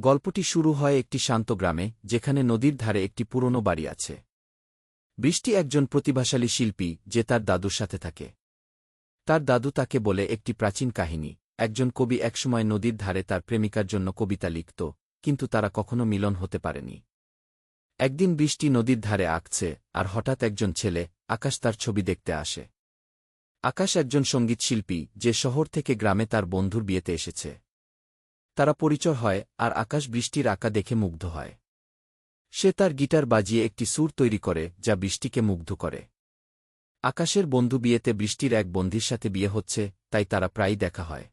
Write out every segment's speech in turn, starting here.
গল্পটি শুরু হয় একটি শান্ত গ্রামে, যেখানে নদীর ধারে একটি পুরনো বাড়ি আছে। বৃষ্টি একজন প্রতিভাশালী শিল্পী, যে তার দাদুর সাথে থাকে। তার দাদু তাকে বলে একটি প্রাচীন কাহিনী। একজন কবি একসময় নদীর ধারে তার প্রেমিকার জন্য কবিতা লিখত, কিন্তু তারা কখনো মিলন হতে পারেনি। একদিন বৃষ্টি নদীর ধারে আঁকছে, আর হঠাৎ একজন ছেলে, আকাশ তার ছবি দেখতে আসে। আকাশ একজন সঙ্গীতশিল্পী যে শহর থেকে গ্রামে তার বন্ধুর বিয়েতে এসেছে। তারা পরিচয় হয় আর আকাশ বৃষ্টির আঁকা দেখে মুগ্ধ হয়। সে তার গিটার বাজিয়ে একটি সুর তৈরি করে যা বৃষ্টিকে মুগ্ধ করে। আকাশের বন্ধু বিয়েতে বৃষ্টির এক বন্ধির সাথে বিয়ে হচ্ছে, তাই তারা প্রায়ই দেখা হয়।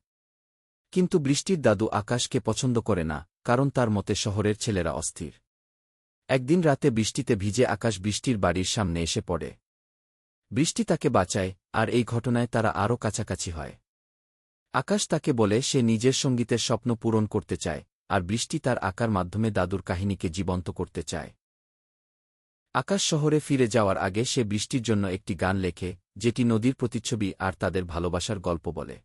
কিন্তু বৃষ্টির দাদু আকাশকে পছন্দ করে না, কারণ তার মতে শহরের ছেলেরা অস্থির। একদিন রাতে বৃষ্টিতে ভিজে আকাশ বৃষ্টির বাড়ির সামনে এসে পড়ে। বৃষ্টি তাকে বাঁচায়, আর এই ঘটনায় তারা আরও কাছাকাছি হয়। আকাশ তাকে বলে, সে নিজের সঙ্গীতের স্বপ্ন পূরণ করতে চায়, আর বৃষ্টি তার আকার মাধ্যমে দাদুর কাহিনীকে জীবন্ত করতে চায়। আকাশ শহরে ফিরে যাওয়ার আগে সে বৃষ্টির জন্য একটি গান লেখে, যেটি নদীর প্রতিচ্ছবি আর তাদের ভালোবাসার গল্প বলে।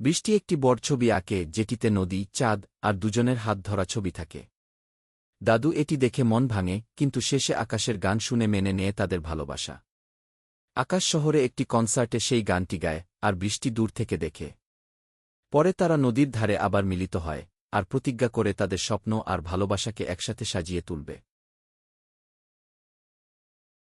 বৃষ্টি একটি বড় ছবি আঁকে, যেটিতে নদী, চাঁদ আর দুজনের হাত ধরা ছবি থাকে। দাদু এটি দেখে মন ভাঙে, কিন্তু শেষে আকাশের গান শুনে মেনে নেয় তাদের ভালোবাসা। আকাশ শহরে একটি কনসার্টে সেই গানটি গায়, আর বৃষ্টি দূর থেকে দেখে। পরে তারা নদীর ধারে আবার মিলিত হয়, আর প্রতিজ্ঞা করে তাদের স্বপ্ন আর ভালোবাসাকে একসাথে সাজিয়ে তুলবে।